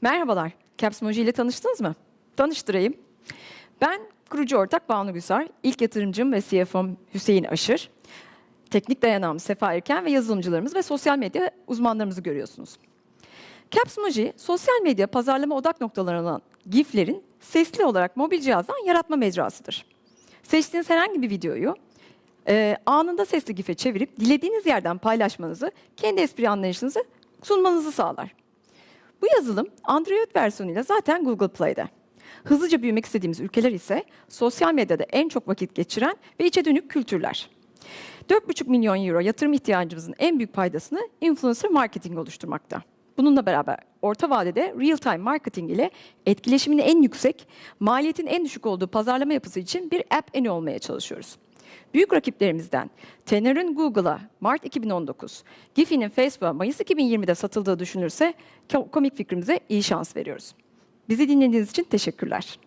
Merhabalar, Capsmoji ile tanıştınız mı? Tanıştırayım. Ben kurucu ortak Banu Güsar, ilk yatırımcım ve CFO'm Hüseyin Aşır. Teknik dayanağımız Sefa Erken ve yazılımcılarımız ve sosyal medya uzmanlarımızı görüyorsunuz. Capsmoji, sosyal medya pazarlama odak noktaları olan GIF'lerin sesli olarak mobil cihazdan yaratma mecrasıdır. Seçtiğiniz herhangi bir videoyu e, anında sesli GIF'e çevirip dilediğiniz yerden paylaşmanızı, kendi espri anlayışınızı sunmanızı sağlar. Bu yazılım Android versiyonuyla zaten Google Play'de. Hızlıca büyümek istediğimiz ülkeler ise sosyal medyada en çok vakit geçiren ve içe dönük kültürler. 4,5 milyon euro yatırım ihtiyacımızın en büyük paydasını influencer marketing oluşturmakta. Bununla beraber orta vadede real time marketing ile etkileşimin en yüksek, maliyetin en düşük olduğu pazarlama yapısı için bir app eni olmaya çalışıyoruz. Büyük rakiplerimizden Tenor'un Google'a Mart 2019, Giphy'nin Facebook'a Mayıs 2020'de satıldığı düşünülürse ko- komik fikrimize iyi şans veriyoruz. Bizi dinlediğiniz için teşekkürler.